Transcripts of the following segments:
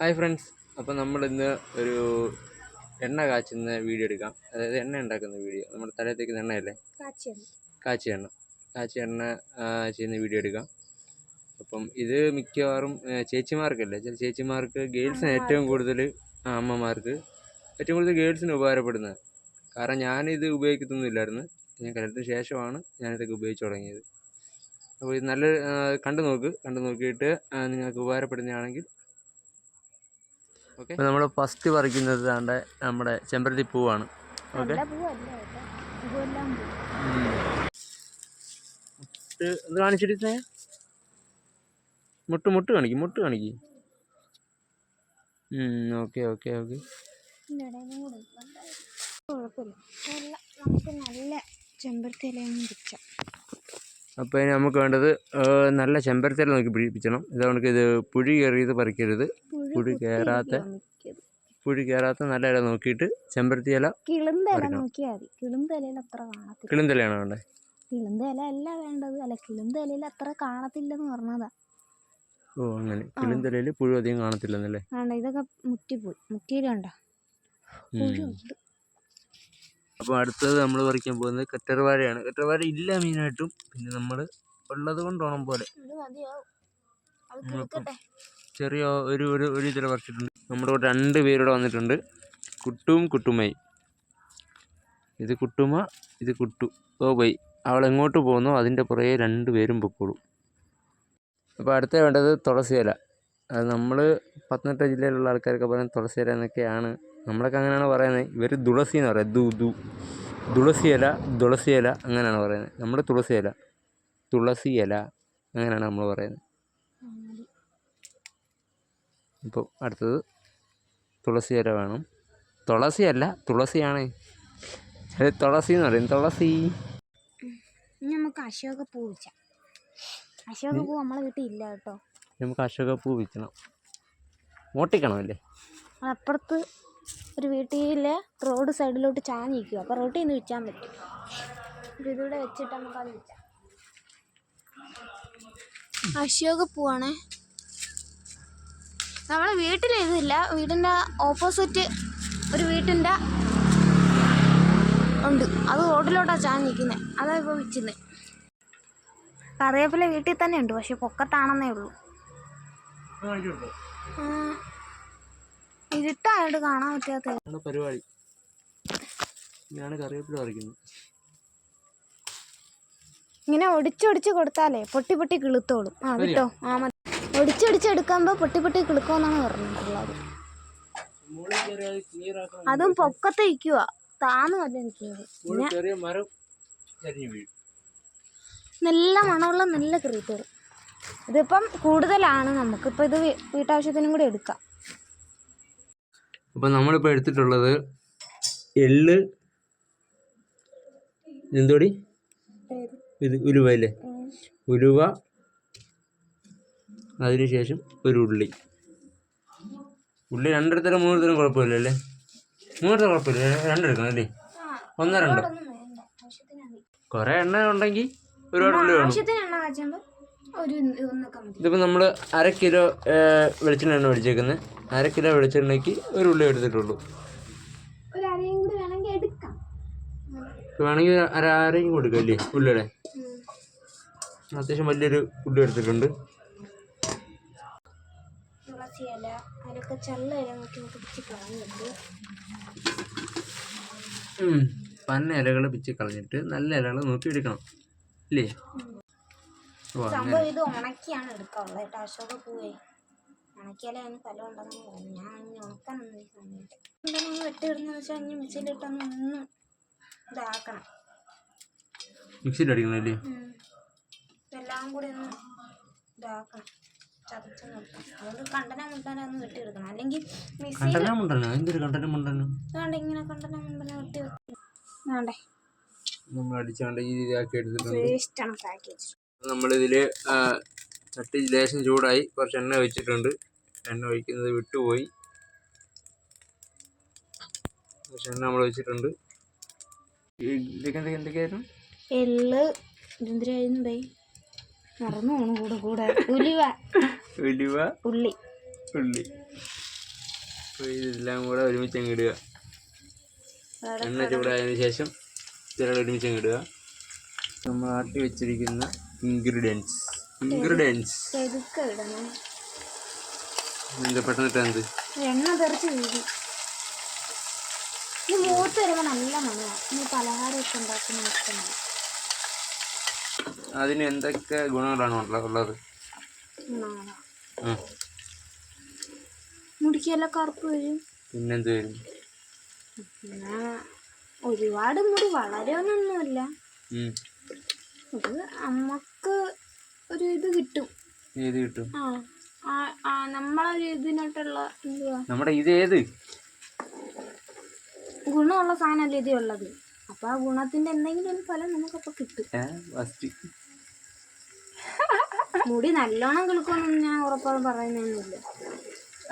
Hi friends അപ്പോൾ നമ്മൾ ഇന്ന് ഒരു എണ്ണ കാച്ചുന്ന വീഡിയോ എടുക്കാം. അതായത് എണ്ണ ഉണ്ടാക്കുന്ന വീഡിയോ. നമ്മുടെ തലയിൽ തേക്കുന്ന എണ്ണയല്ലേ? കാച്ചി എണ്ണ. കാച്ചി എണ്ണ. ചെയ്യുന്ന വീഡിയോ എടുക്കാം. അപ്പം ഇത് മിക്കവാറും ചേച്ചിമാർക്കല്ലേ? ചില ചേച്ചിമാർക്ക് ഗേൾസിന് ഏറ്റവും കൂടുതൽ അമ്മമാർക്ക് ഏറ്റവും കൂടുതൽ ഗേൾസിന് ഉപകാരപ്പെടുന്നത്. കാരണം ഞാനിത് ഉപയോഗിക്കത്തൊന്നുമില്ലായിരുന്നു. ഞാൻ കല്യാണത്തിന് ശേഷമാണ് ഞാനിതൊക്കെ ഉപയോഗിച്ച് തുടങ്ങിയത്. അപ്പോൾ ഇത് നല്ല കണ്ടു നോക്ക്. കണ്ടു നോക്കിയിട്ട് നിങ്ങൾക്ക് ഉപകാരപ്പെടുന്നതാണെങ്കിൽ ഓക്കെ നമ്മൾ ഫസ്റ്റ് പറിക്കുന്നത് ദാണ്ടെ നമ്മുടെ ചെമ്പരത്തി പൂവാണ്. ഓക്കെ ഇത് കാണിച്ചിട്ട് മുട്ട് മുട്ട് കാണിക്കും മുട്ട് കാണിക്കും. ഓക്കെ ഓക്കെ ഓക്കെ കുഴപ്പമില്ല. നല്ല നമുക്ക് നല്ല ചെമ്പരത്തി ഇലയും പിച്ചാം അപ്പോൾ ഇനി നമുക്ക് വേണ്ടത് നല്ല ചെമ്പരത്തിയില നോക്കി പിടിപ്പിക്കണം ഇതുകൊണ്ട് ഇത് പുഴി കയറിയത് പറിക്കരുത്. പുഴി കയറാത്ത പുഴി കയറാത്ത നല്ല ഇല നോക്കിയിട്ട് ചെമ്പരത്തി ഇല കിളിന്തലയാണ് വേണ്ടത് കിളിന്തല അല്ല വേണ്ടത്. അല്ല കിളിന്തലയിൽ അത്ര കാണത്തില്ലെന്ന് പറഞ്ഞതാ. ഓ അങ്ങനെ. കിളിന്തലയിൽ പുഴു അധികം കാണത്തില്ലെന്നല്ലേ? ഇതൊക്കെ മുറ്റിപ്പോയി. മുറ്റിയിലുണ്ടോ പുഴു അപ്പോൾ അടുത്തത് നമ്മൾ പറിക്കാൻ പോകുന്നത് കറ്റർവാഴയാണ് കറ്റർവാഴ ഇല്ല മെയിനായിട്ടും. പിന്നെ നമ്മൾ ഉള്ളത് കൊണ്ടോണം പോലെ. ഇത് മതിയാവും. അത് ചെറിയ ഒരു ഒരു ഒരു ഇതിൽ പറിച്ചിട്ടുണ്ട്. നമ്മുടെ കൂടെ രണ്ട് പേരിവിടെ വന്നിട്ടുണ്ട്. കുട്ടും കുട്ടുമായി ഇത് കുട്ടുമ ഇത് കുട്ടു. ഓ ബൈ. അവൾ എങ്ങോട്ട് പോകുന്നു അതിന്റെ പുറകെ രണ്ട് പേരും പൊക്കോളും. അപ്പോൾ അടുത്ത വേണ്ടത് തുളസിയില. അത് നമ്മൾ പത്തനംതിട്ട ജില്ലയിലുള്ള ആൾക്കാരൊക്കെ പറയുന്നത് തുളസിയില എന്നൊക്കെയാണ്. നമ്മളൊക്കെ അങ്ങനെയാണ് പറയുന്നത്. ഇവർ തുളസി എന്ന് പറയുന്നത്. ദു ദു. തുളസി ഇല തുളസി ഇല അങ്ങനെയാണ് പറയുന്നത്. നമ്മൾ തുളസി ഇല തുളസി ഇല അങ്ങനെയാണ് നമ്മൾ പറയുന്നത്. ഇപ്പോൾ അടുത്തത് തുളസി ഇല വേണം. തുളസി അല്ല തുളസിയാണ്. തുളസി എന്ന് പറയും. തുളസി. നമുക്ക് അശോക പൂ വെച്ചാം അശോക പൂ നമ്മളെ വീട്ടിൽ ഇല്ല കേട്ടോ. നമുക്ക് അശോക പൂ വിൽക്കണം. ഓട്ടിക്കണം അല്ലേ അപ്പുറത്ത് ഒരു വീട്ടിലെ റോഡ് സൈഡിലോട്ട് ചാഞ്ഞിരിക്കുക അപ്പോൾ റോട്ടിൽ നിന്ന് വിൽക്കാൻ പറ്റും. അപ്പോൾ ഇതിവിടെ വെച്ചിട്ട് നമുക്ക് അത് വിൽക്കാം. അശോക പൂവാണേ. നമ്മളെ വീട്ടിൽ ഇതില്ല. വീടിന്റെ ഓപ്പോസിറ്റ് ഒരു വീട്ടിന്റെ ഉണ്ട്. അത് റോഡിലോട്ടാണ് ചാഞ്ഞിരിക്കുന്നത് അതാണ് ഇപ്പോൾ വിൽക്കുന്നത് കറിവേപ്പില വീട്ടിൽ തന്നെ ഉണ്ട്. പക്ഷെ പൊക്കത്താണെന്നേ ഉള്ളൂ. ഉം. ഇരുട്ടായിട്ട് കാണാൻ പറ്റാത്ത പരിപാടി? ഞാൻ കറിവേപ്പില പറിക്കുന്നത്. ഇങ്ങനെ ഒടിച്ചൊടിച്ച് കൊടുത്താലേ പൊട്ടി പൊട്ടി കിളുത്തോളും. ആ വിട്ടോ? ആ മതി. ഒടിച്ചൊടിച്ചെടുക്കുമ്പോ പൊട്ടി പൊട്ടി കിളുക്കുമെന്നാണ് പറഞ്ഞിട്ടുള്ളത് അതും പൊക്കത്ത് ഇരിക്കുക താന്ന് മതി എനിക്ക് നല്ല മണമുള്ള നല്ല കിറിത്തോളും ഇതിപ്പം കൂടുതലാണ് നമുക്കിപ്പോൾ ഇത് വീട്ടാവശ്യത്തിനും കൂടി എടുക്കാം. അപ്പോൾ നമ്മളിപ്പോൾ എടുത്തിട്ടുള്ളത് എള്ള് എന്തോടി ഇത് ഉലുവ അല്ലേ? ഉലുവ അതിനുശേഷം ഒരു ഉള്ളി. ഉള്ളി രണ്ടിടത്തരം മൂന്നിടത്തരം കുഴപ്പമില്ല അല്ലേ? മൂന്നിടത്തരം കുഴപ്പമില്ല. രണ്ടെടുക്കണം അല്ലേ? ഒന്നോ രണ്ടോ? കുറേ എണ്ണ ഉണ്ടെങ്കിൽ ഒരുപാട് ഉള്ളി വേണം. ഇതിപ്പോൾ നമ്മൾ അര കിലോ വെളിച്ചെണ്ണയാണ് മേടിച്ചേക്കുന്നത് അര കിലോ വെളിച്ചെണ്ണയ്ക്ക് ഒരു ഉള്ളി എടുത്തിട്ടുള്ളൂ. വേണമെങ്കിൽ അര അരയും കൊടുക്കാം അല്ലേ ഉള്ളിയുടെ? അത്യാവശ്യം വലിയൊരു ഉള്ളി എടുത്തിട്ടുണ്ട്. തുളസി ഇല അതിലൊക്കെ ചള്ള പിടിച്ച് കളഞ്ഞിട്ട്. പന്ന ഇലകൾ പിച്ച് കളഞ്ഞിട്ട് നല്ല ഇലകൾ നോക്കി എടുക്കണം. ഇല്ലേ? സംഭവം ഇത് ഉണക്കിയാണ് എടുക്കാറുള്ളത് കേട്ടോ. അശോക പൂവേ. ഉണക്കിയാലേ അതിന് ഫലം ഉണ്ടെന്ന് പറഞ്ഞു ഞാൻ ഇനി ഉണക്കാനൊന്നും ഈ സമയത്ത് എന്താണ് വെട്ടിയിടുന്ന വെച്ചാൽ ഇനി മിക്സിയിലിട്ടൊന്ന് ഒന്ന് ഇതാക്കണം. മിക്സിയിൽ അടിക്കണല്ലേ എല്ലാം കൂടി ഒന്ന് ഇതാക്കണം. ചതച്ച് നിർത്തണം. അതുകൊണ്ട് കണ്ടന മുണ്ടന ഒന്ന് വെട്ടിയെടുക്കണം അല്ലെങ്കിൽ മിക്സിയിൽ കണ്ടന മുണ്ടനോ? എന്തൊരു കണ്ടന മുണ്ടനോ? വേണ്ട ഇങ്ങനെ കണ്ടന മുണ്ടന വെട്ടി വെക്കണം. വേണ്ടേ നമ്മൾ അടിച്ചാണ്ട് ഈ ഇതാക്കി എടുത്തിട്ടുണ്ട്. വേസ്റ്റാണ് പാക്കേജ് നമ്മളിതിൽ ചട്ടി ലേശം ചൂടായി കുറച്ച് എണ്ണ ഒഴിച്ചിട്ടുണ്ട്. എണ്ണ ഒഴിക്കുന്നത് വിട്ടുപോയി. കുറച്ച് എണ്ണ നമ്മൾ ഒഴിച്ചിട്ടുണ്ട്. എന്തൊക്കെയായിരുന്നു? എള്ള് ഇതെന്തിനായിരുന്നു ബൈ മറന്നു പോണു കൂടെ കൂടെ. ഉലിവ. ഉലിവ? ഉള്ളി. ഉള്ളി. ഇതെല്ലാം കൂടെ ഒരുമിച്ച് അങ്ങ് ഇടുക. എണ്ണ ചൂടായതിനു ശേഷം ഇതെല്ലാം ഒരുമിച്ച് അങ്ങ് ഇടുക. നമ്മൾ ആട്ടി വെച്ചിരിക്കുന്ന ഇൻഗ്രീഡിയൻസ് ഇൻഗ്രീഡിയൻസ് എന്താ പെട്ടെന്നിട്ട് എന്ത് എണ്ണ തെറിച്ച് വീഴും. ഇത് മൂത്ത് വരുമ്പോൾ നല്ല മണമാണ് ഇനി പലഹാരമൊക്കെ ഉണ്ടാക്കുന്ന ഇഷ്ടമാണ്. അതിന് എന്തൊക്കെ ഗുണങ്ങളാണ് ഉള്ള- ഉള്ളത്? മുടിക്കെല്ലാം കറുപ്പ് വരും. പിന്നെന്ത് വരും? പിന്നെ ഒരുപാട് മുടി വളരുമെന്നൊന്നുമില്ല ഉം. ഇത് അമ്മയ്ക്ക് ഒരു ഇത് കിട്ടും. ഏത് കിട്ടും? ആ നമ്മളൊരു ഇതിനായിട്ടുള്ള എന്തുവാ? നമ്മുടെ ഇത് ഏത്? ഗുണമുള്ള സാധനമല്ലേ ഇത് ഉള്ളത്? അപ്പൊ ആ ഗുണത്തിന്റെ എന്തെങ്കിലും ഒരു ഫലം നമുക്കപ്പൊ കിട്ടും. മുടി നല്ലോണം കിളുക്കുമെന്നൊന്നും ഞാൻ ഉറപ്പാണ് പറയുന്നില്ല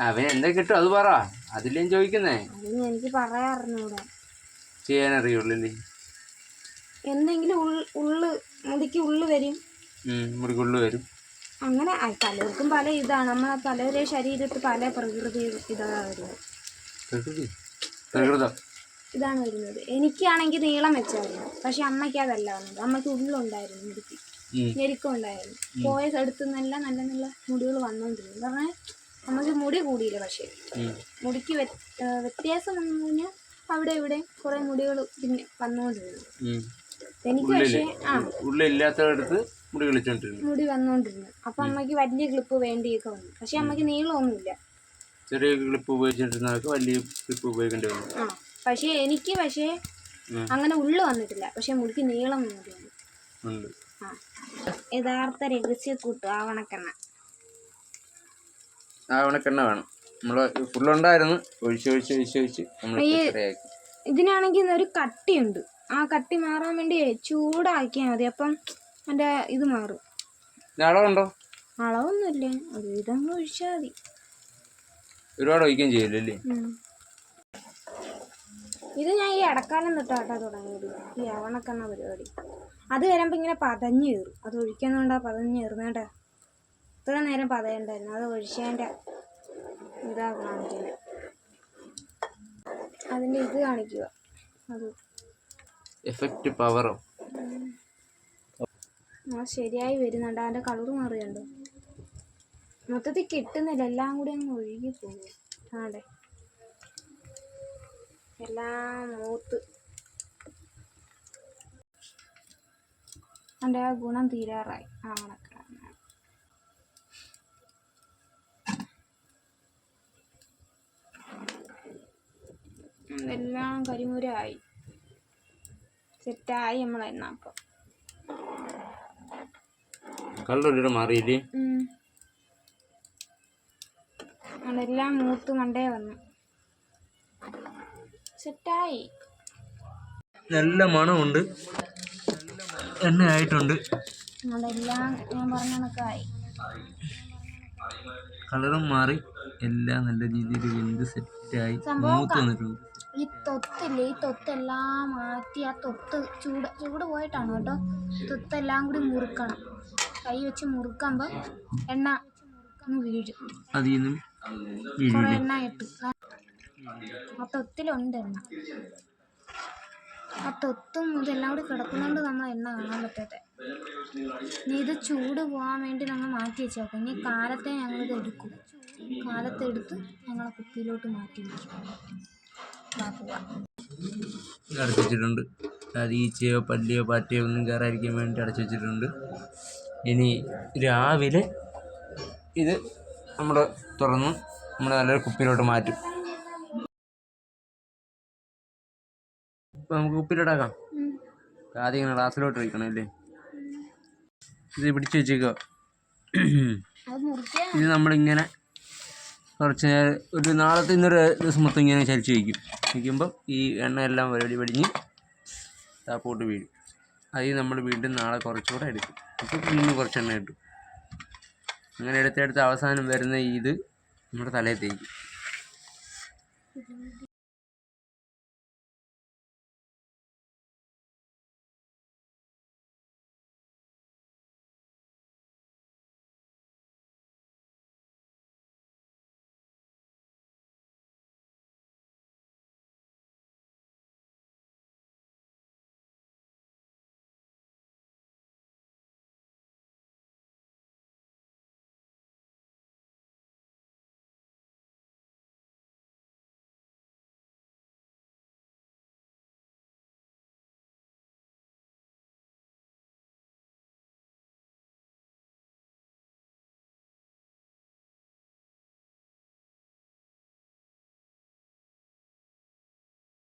അവൻ എന്താ കിട്ടും? അത് പറ. അതില്ലേ ചോദിക്കുന്നേ. എനിക്ക് പറയാറിഞ്ഞൂടെ ചെയ്യാൻ അറിയുള്ളൂ എന്തെങ്കിലും ഉള്ള് മുടിക്ക് ഉള്ളു വരും. മുടിക്കുള്ളു വരും. അങ്ങനെ പലർക്കും പല ഇതാണ്. നമ്മൾ പലരുടെ ശരീരത്തിൽ പല പ്രകൃതി ഇതാണ് വരുന്നത്. പ്രകൃതി? പ്രകൃതം? ഇതാണ് വരുന്നത്. എനിക്കാണെങ്കിൽ നീളം വെച്ചായിരുന്നു. പക്ഷെ അമ്മയ്ക്ക് അതല്ല വന്നത്. അമ്മയ്ക്ക് ഉള്ളുണ്ടായിരുന്നു മുടിക്ക്. ഞെരുക്കം ഉണ്ടായിരുന്നു. പോയ എടുത്തുനിന്നെല്ലാം നിന്നെല്ലാം നല്ല നല്ല മുടികൾ വന്നുകൊണ്ടിരുന്നു പറഞ്ഞാൽ നമുക്ക് മുടി കൂടിയില്ല പക്ഷേ. മുടിക്ക് വ്യത്യാസം വന്നു കഴിഞ്ഞാൽ അവിടെ ഇവിടെ കുറെ മുടികൾ പിന്നെ വന്നുകൊണ്ടിരുന്നു. എനിക്ക് പക്ഷേ ആ. ഉള്ളില്ലാത്തടത്ത് മുടി കളിച്ചോണ്ടിരുന്നു. മുടി വന്നുകൊണ്ടിരുന്നു അപ്പൊ അമ്മയ്ക്ക് വലിയ ക്ലിപ്പ് വേണ്ടിയൊക്കെ വന്നു. പക്ഷെ അമ്മയ്ക്ക് നീളമൊന്നുമില്ല. ചെറിയ ക്ലിപ്പ് ഉപയോഗിച്ചിട്ടിരുന്നവർക്ക് വലിയ ക്ലിപ്പ് ഉപയോഗിക്കേണ്ടി വന്നു. ആ പക്ഷേ എനിക്ക് പക്ഷേ അങ്ങനെ ഉള്ളു വന്നിട്ടില്ല. പക്ഷെ മുടിക്ക് നീളം മുടി വന്നു. ഉണ്ട്. യഥാർത്ഥ രഹസ്യക്കൂട്ട് ആവണക്കെണ്ണ. ആ വേണം. നമ്മൾ ഫുള്ളുണ്ടായിരുന്നു ഒഴിച്ച് ഒഴിച്ച് ഒഴിച്ച് ഒഴിച്ച് നമ്മൾ ഈ- ഇതിനാണെങ്കിൽ ഒരു കട്ടിയുണ്ട്. ആ കട്ടി മാറാൻ വേണ്ടി ചൂടാക്കിയാൽ മതി. അപ്പം എന്റെ ഇത് മാറും. അളവുണ്ടോ അളവൊന്നുമില്ല. ഒരു ഇതങ്ങ് ഒഴിച്ചാൽ മതി. ഒരുപാട് ഒഴിക്കുകയും ചെയ്യില്ലേ ഇത് ഞാൻ ഈ ഇടക്കാലം തൊട്ടാട്ടാ തുടങ്ങിയത്. ഈ അവണക്കെണ്ണ പരിപാടി. അത് വരുമ്പോൾ ഇങ്ങനെ പതഞ്ഞു കയറും. അത് ഒഴിക്കുന്നതുകൊണ്ടാ പതഞ്ഞു കയറുന്നേട്ടാ ഇത്ര നേരം പതയുണ്ടായിരുന്നു. അത് ഒഴിച്ചതിന്റെ ഇതാ കാണിക്കുന്നത് അതിന്റെ ഇത് കാണിക്കുക. അത്. എഫക്റ്റ് പവറോ ശരിയായി വരുന്നുണ്ട്. അതിന്റെ കളർ മാറിയുണ്ട്. മൊത്തത്തിൽ കിട്ടുന്നില്ല. എല്ലാം കൂടി അങ്ങ് ഒഴുകി പോകും ആടെ എല്ലാം മൂത്ത്. അതിന്റെ ആ ഗുണം തീരാറായി. ആ എല്ലാം കരിമുരായി സെറ്റായി നമ്മളെ എണ്ണാപ്പം കളർ മാറിയില്ലേ അതെല്ലാം മൂത്ത് മണ്ടേ വന്നു. സെറ്റായി. നല്ല മണമുണ്ട്. എണ്ണ ആയിട്ടുണ്ട്. അതെല്ലാം ഞാൻ പറഞ്ഞ കണക്കായി. കളറും മാറി. എല്ലാം നല്ല രീതിയിൽ വെന്ത് സെറ്റായി. സംഭവം മൂത്ത് വന്നിട്ടുണ്ട്. ഈ തൊത്തില്ലേ? ഈ തൊത്തെല്ലാം മാറ്റി ആ തൊത്ത് ചൂട് ചൂട് പോയിട്ടാണ് കേട്ടോ? തൊത്തെല്ലാം കൂടി മുറുക്കണം. കൈ വെച്ച് മുറുക്കുമ്പോൾ എണ്ണ വീഴും. അതിൽ നിന്നും കുറേ എണ്ണ ഇട്ട്. എണ്ണ. ആ തൊത്തും ഇതെല്ലാം കൂടി കിടക്കുന്നതുകൊണ്ട് നമ്മൾ എണ്ണ കാണാൻ പറ്റാത്ത. ഇനി ഇത് ചൂട് പോകാൻ വേണ്ടി ഞങ്ങൾ മാറ്റി വെച്ചോ ഇനി കാലത്തെ ഞങ്ങളിത് എടുക്കും. കാലത്തെടുത്ത് ഞങ്ങളെ കുപ്പിയിലോട്ട് മാറ്റി വെക്കും. അടച്ചു വെച്ചിട്ടുണ്ട്. അത് ഈച്ചയോ പല്ലിയോ പാറ്റയോ ഒന്നും കയറാതിരിക്കാൻ വേണ്ടി അടച്ചു വെച്ചിട്ടുണ്ട്. ഇനി രാവിലെ ഇത് നമ്മൾ തുറന്ന് നമ്മൾ നല്ലൊരു കുപ്പിയിലോട്ട് മാറ്റും. ഇപ്പം നമുക്ക് കുപ്പിയിലോട്ടാക്കാം. ആദ്യം ഇങ്ങനെ ഗ്ലാസ്സിലോട്ട് ഒഴിക്കണം അല്ലേ? ഇത് പിടിച്ച് മുറിക്കാൻ ഇത് നമ്മളിങ്ങനെ കുറച്ച് നേരം ഒരു നാളത്തെ ഇന്നൊരു ദിവസം മൊത്തം ഇങ്ങനെ ചരിച്ച് വയ്ക്കും. വയ്ക്കുമ്പം ഈ എണ്ണ എല്ലാം വരടി വെടിഞ്ഞ് താപ്പോട്ട് വീഴും. അതിൽ നമ്മൾ വീണ്ടും നാളെ കുറച്ചുകൂടെ എടുക്കും. അപ്പോൾ വീണ്ടും കുറച്ചെണ്ണം ഇട്ടു അങ്ങനെ എടുത്തെടുത്ത് അവസാനം വരുന്ന ഇത് നമ്മുടെ തലയിൽ തേക്കും.